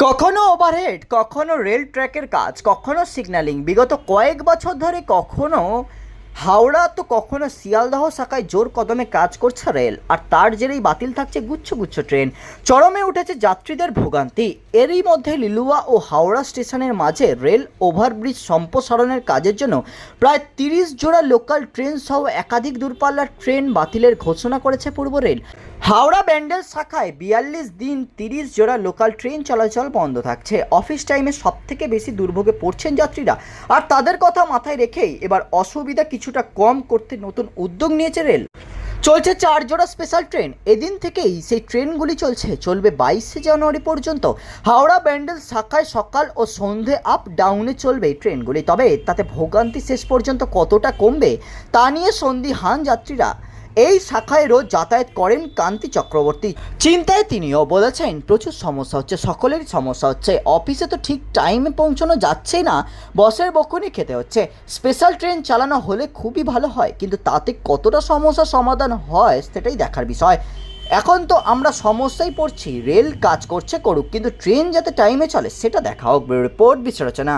কখনো ওভারহেড কখনো রেল ট্র্যাকের কাজ কখনো সিগন্যালিং বিগত কয়েক বছর ধরে কখনো হাওড়া তো কখনো শিয়ালদহ শাখায় জোর কদমে কাজ করছে রেল, আর তার জেরেই বাতিল থাকছে গুচ্ছ গুচ্ছ ট্রেন। চরমে উঠেছে যাত্রীদের ভোগান্তি। এরই মধ্যে লিলুয়া ও হাওড়া স্টেশনের মাঝে রেল ওভারব্রিজ সম্প্রসারণের কাজের জন্য প্রায় তিরিশ জোড়া লোকাল ট্রেন সহ একাধিক দূরপাল্লার ট্রেন বাতিলের ঘোষণা করেছে পূর্ব রেল। হাওড়া ব্যান্ডেল শাখায় বিয়াল্লিশ দিন তিরিশ জোড়া লোকাল ট্রেন চলাচল বন্ধ থাকছে। অফিস টাইমে সব থেকে বেশি দুর্ভোগে পড়ছেন যাত্রীরা। আর তাদের কথা মাথায় রেখেই এবার অসুবিধা কিছুটা কম করতে নতুন উদ্যোগ নিয়েছে রেল। চলছে চার জোড়া স্পেশাল ট্রেন এদিন থেকেই সেই ট্রেনগুলি চলছে। চলবে বাইশে জানুয়ারি পর্যন্ত। হাওড়া ব্যান্ডেল শাখায় সকাল ও সন্ধে আপ ডাউনে চলবে এই ট্রেনগুলি তবে তাতে ভোগান্তি শেষ পর্যন্ত কতটা কমবে, তা নিয়ে সন্দিহান যাত্রীরা এই শাখায় রোজ যাতায়াত করেন কান্তি চক্রবর্তী। চিন্তায় তিনিও বলেছেন, প্রচুর সমস্যা হচ্ছে, সকলেরই সমস্যা হচ্ছে। অফিসে তো ঠিক টাইমে পৌঁছানো যাচ্ছেই না, বসের বকুনি খেতে হচ্ছে। স্পেশাল ট্রেন চালানো হলে খুবই ভালো হয়, কিন্তু তাতে কতটা সমস্যার সমাধান হয় সেটাই দেখার বিষয়। এখন তো আমরা সমস্যায় পড়ছি, রেল কাজ করছে করুক, কিন্তু ট্রেন যাতে টাইমে চলে সেটা দেখা হোক রিপোর্ট বিশ্লেষণা